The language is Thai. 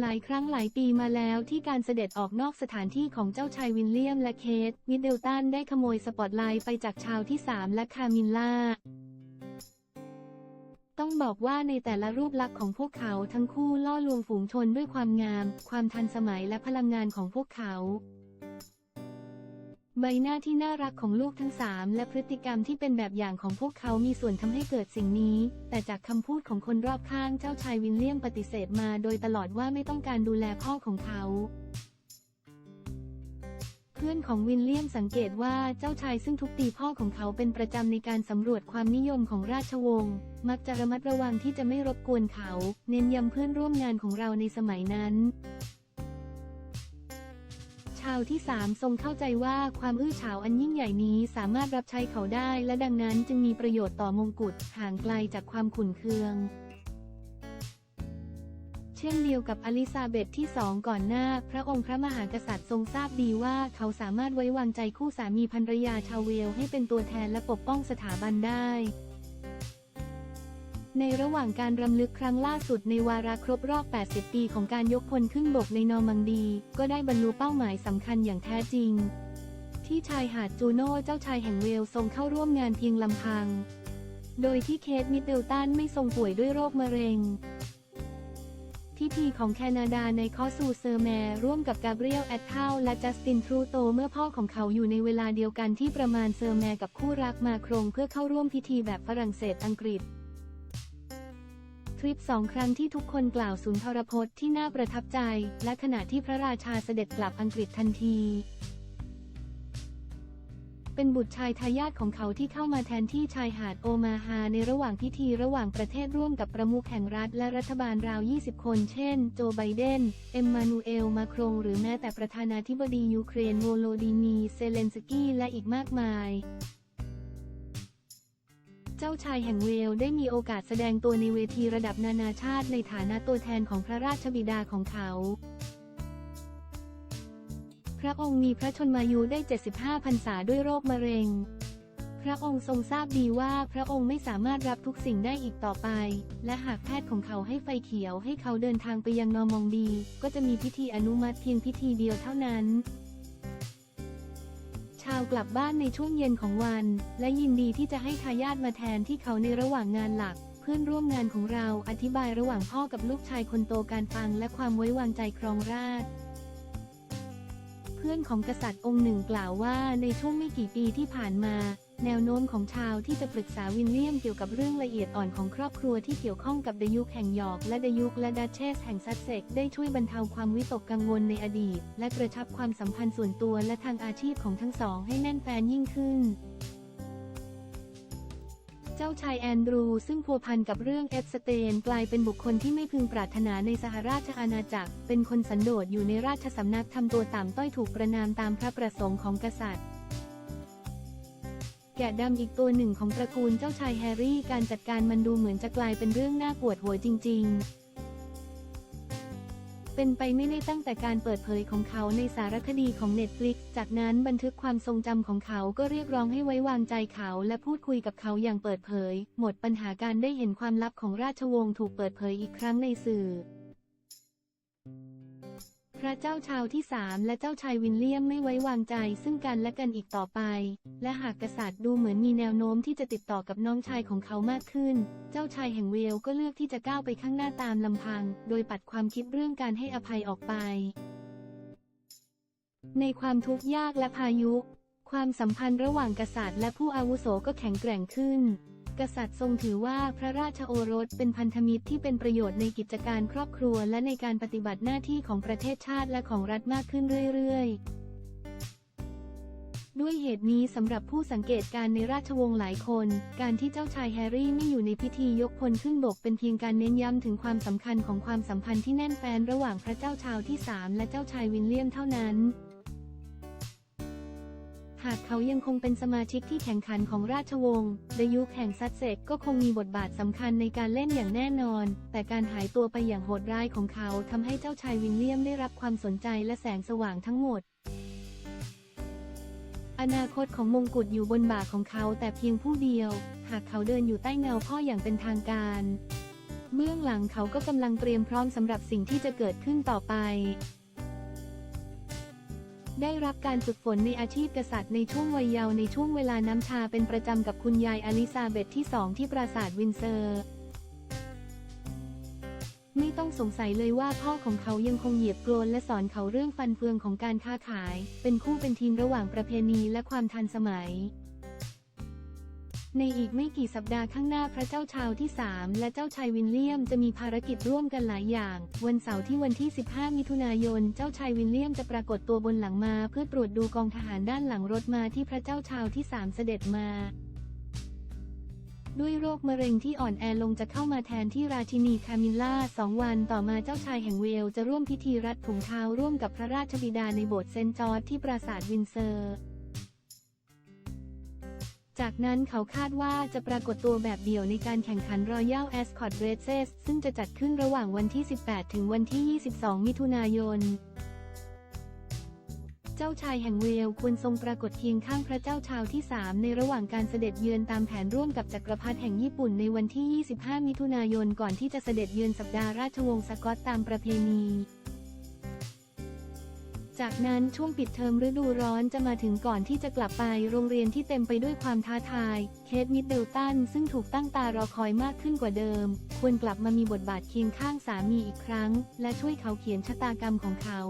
หลายครั้งหลายปีมาแล้วที่การเสด็จออกนอกสถานที่ของเจ้าชายวิลเลียมและเคทมิดเดิลตันได้ขโมยสปอตไลท์ไปจากชาวที่สามและคามิลล่า ต้องบอกว่าในแต่ละรูปลักษณ์ของพวกเขาทั้งคู่ล่อลวงฝูงชนด้วยความงาม ความทันสมัยและพลังงานของพวกเขา ใบหน้าที่น่ารักของลูกทั้งสามและพฤติกรรมที่เป็นแบบอย่างของพวกเขามีส่วนทำให้เกิดสิ่งนี้ แต่จากคำพูดของคนรอบข้างเจ้าชายวิลเลียมปฏิเสธมาโดยตลอดว่าไม่ต้องการดูแลพ่อของเขา เพื่อนของวิลเลียมสังเกตว่าเจ้าชายซึ่งทุบตีพ่อของเขาเป็นประจำในการสำรวจความนิยมของราชวงศ์มักจะระมัดระวังที่จะไม่รบกวนเขา เน้นย้ำเพื่อนร่วมงานของเราในสมัยนั้นาวที่สามทรงเข้าใจว่าความอื้อฉาวอันยิ่งใหญ่นี้สามารถรับใช้เขาได้ และดังนั้นจึงมีประโยชน์ต่อมงกุฎห่างไกลจากความขุ่นเคือง เช่นเดียวกับอลิซาเบธที่สองก่อนหน้า พระองค์พระมหากษัตริย์ทรงทราบดีว่าเขาสามารถไว้วางใจคู่สามีภรรยาชาวเวลให้เป็นตัวแทนและปกป้องสถาบันได้ ในระหว่างการรำลึกครั้งล่าสุดในวาระครบรอบ 80 ปีของการยกพลขึ้นบกในนอร์มังดี ก็ได้บรรลุเป้าหมายสำคัญอย่างแท้จริง ที่ชายหาดจูโน่เจ้าชายแห่งเวลส์ทรงเข้าร่วมงานเพียงลำพัง โดยที่เคทมิดเดิลตันไม่ทรงป่วยด้วยโรคมะเร็งพิธีของแคนาดาในคอสูเซอร์แมร์ร่วมกับกาเบรียลแอดเทลและจัสตินทรูโตเมื่อพ่อของเขาอยู่ในเวลาเดียวกันที่ประมาณเซอร์แมร์กับคู่รักมาโครงเพื่อเข้าร่วมพิธีแบบฝรั่งเศสอังกฤษ ทริปสองครั้งที่ทุกคนกล่าวสุนทรพจน์ที่น่าประทับใจ และขณะที่พระราชาเสด็จกลับอังกฤษทันที เป็นบุตรชายทายาทของเขาที่เข้ามาแทนที่ชายหาดโอมาฮาในระหว่างพิธีระหว่างประเทศร่วมกับประมุขแห่งรัฐและรัฐบาลราว 20 คน เช่น โจ ไบเดน เอ็มมานูเอล มาโครง หรือแม้แต่ประธานาธิบดียูเครนโวโลดิมีเซเลนสกี้ และอีกมากมาย เจ้าชายแห่งเวลได้มีโอกาสแสดงตัวในเวทีระดับนานาชาติในฐานะตัวแทนของพระราชบิดาของเขา พระองค์มีพระชนมายุได้ 75 พรรษาด้วยโรคมะเร็ง พระองค์ทรงทราบดีว่าพระองค์ไม่สามารถรับทุกสิ่งได้อีกต่อไป และหากแพทย์ของเขาให้ไฟเขียวให้เขาเดินทางไปยังนอร์มองดี ก็จะมีพิธีอนุมัติเพียงพิธีเดียวเท่านั้นาวกลับบ้านในช่วงเย็นของวัน และยินดีที่จะให้ทายาทมาแทนที่เขาในระหว่างงานหลัก เพื่อนร่วมงานของเราอธิบายระหว่างพ่อกับลูกชายคนโตการฟังและความไว้วางใจครองราชเพื่อนของกษัตริย์องค์หนึ่งกล่าวว่าในช่วงไม่กี่ปีที่ผ่านมา แนวโน้มของชาวที่จะปรึกษาวินเลียมเกี่ยวกับเรื่องละเอียดอ่อนของครอบครัวที่เกี่ยวข้องกับดยุคแห่งยอร์กและดยุคและดัชเชสแห่งซัสเซกได้ช่วยบรรเทาความวิตกกังวลในอดีต และกระชับความสัมพันธ์ส่วนตัวและทางอาชีพของทั้งสองให้แน่นแฟนยิ่งขึ้นเจ้าชายแอนดรูซึ่งพัวพันกับเรื่องเอฟสเตนกลายเป็นบุคคลที่ไม่พึงปรารถนาในสหราชอาณาจักร เป็นคนสันโดษอยู่ในราชสำนักทำตัวต่ำต้อยถูกประนามตามพระประสงค์ของกษัตริย์ แกะดำอีกตัวหนึ่งของตระกูลเจ้าชายแฮร์รี่การจัดการมันดูเหมือนจะกลายเป็นเรื่องน่าปวดหัวจริง ๆ เป็นไปไม่ได้ตั้งแต่การเปิดเผยของเขาในสารคดีของ Netflix จากนั้นบันทึกความทรงจำของเขาก็เรียกร้องให้ไว้วางใจเขาและพูดคุยกับเขาอย่างเปิดเผย หมดปัญหาการได้เห็นความลับของราชวงศ์ถูกเปิดเผยอีกครั้งในสื่อ พระเจ้าชาวที่สามและเจ้าชายวินเลียมไม่ไว้วางใจซึ่งกันและกันอีกต่อไป และหากกษัตริย์ดูเหมือนมีแนวโน้มที่จะติดต่อกับน้องชายของเขามากขึ้น เจ้าชายแห่งเวลก็เลือกที่จะก้าวไปข้างหน้าตามลำพัง โดยปัดความคิดเรื่องการให้อภัยออกไป ในความทุกข์ยากและพายุ ความสัมพันธ์ระหว่างกษัตริย์และผู้อาวุโสก็แข็งแกร่งขึ้น กษัตริย์ทรงถือว่าพระราชโอรสเป็นพันธมิตรที่เป็นประโยชน์ในกิจการครอบครัวและในการปฏิบัติหน้าที่ของประเทศชาติและของรัฐมากขึ้นเรื่อยๆ ด้วยเหตุนี้สำหรับผู้สังเกตการณ์ในราชวงศ์หลายคน การที่เจ้าชายแฮร์รี่ไม่อยู่ในพิธียกพลขึ้นบกเป็นเพียงการเน้นย้ำถึงความสำคัญของความสัมพันธ์ที่แน่นแฟนระหว่างพระเจ้าชาวที่สามและเจ้าชายวินเลียมเท่านั้น หากเขายังคงเป็นสมาชิกที่แข่งขันของราชวงศ์ดยุคแห่งซัสเซกก็คงมีบทบาทสำคัญในการเล่นอย่างแน่นอน แต่การหายตัวไปอย่างโหดร้ายของเขาทำให้เจ้าชายวินเลียมได้รับความสนใจและแสงสว่างทั้งหมด อนาคตของมงกุฎอยู่บนบ่าของเขาแต่เพียงผู้เดียว หากเขาเดินอยู่ใต้เงาพ่ออย่างเป็นทางการ เบื้องหลังเขาก็กำลังเตรียมพร้อมสำหรับสิ่งที่จะเกิดขึ้นต่อไป ได้รับการฝึกฝนในอาชีพกษัตริย์ในช่วงวัยเยาว์ในช่วงเวลาน้ำชาเป็นประจำกับคุณยายอลิซาเบธที่สองที่ปราสาทวินเซอร์ ไม่ต้องสงสัยเลยว่าพ่อของเขายังคงเหยียบโกรนและสอนเขาเรื่องฟันเฟืองของการค้าขาย เป็นคู่เป็นทีมระหว่างประเพณีและความทันสมัย ในอีกไม่กี่สัปดาห์ข้างหน้าพระเจ้าชาวที่ 3 และเจ้าชายวินเลียมจะมีภารกิจร่วมกันหลายอย่าง วันเสาร์ที่วันที่ 15 มิถุนายน เจ้าชายวินเลียมจะปรากฏตัวบนหลังมาเพื่อตรวจดูกองทหารด้านหลังรถมาที่พระเจ้าชาวที่ 3 เสด็จมาด้วยโรคมะเร็งที่อ่อนแอลงจะเข้ามาแทนที่ราชินีคามิลล่าสองวันต่อมาเจ้าชายแห่งเวลจะร่วมพิธีรัดถุงเท้าร่วมกับพระราชบิดาในโบสถ์เซนจอร์จที่ปราสาทวินเซอร์ จากนั้นเขาคาดว่าจะปรากฏตัวแบบเดี่ยวในการแข่งขัน Royal Ascot Races ซึ่งจะจัดขึ้นระหว่างวันที่ 18 ถึงวันที่ 22 มิถุนายน เจ้าชายแห่งเวลควรทรงปรากฏเคียงข้างพระเจ้าชาวที่ 3 ในระหว่างการเสด็จเยือนตามแผนร่วมกับจักรพรรดิแห่งญี่ปุ่นในวันที่ 25 มิถุนายนก่อนที่จะเสด็จเยือนสัปดาห์ราชวงศ์สกอตตามประเพณี จากนั้นช่วงปิดเทอมฤดูร้อนจะมาถึงก่อนที่จะกลับไปโรงเรียนที่เต็มไปด้วยความท้าทาย เคทมิดเดลตันซึ่งถูกตั้งตารอคอยมากขึ้นกว่าเดิม ควรกลับมามีบทบาทเคียงข้างสามีอีกครั้ง และช่วยเขาเขียนชะตากรรมของเขา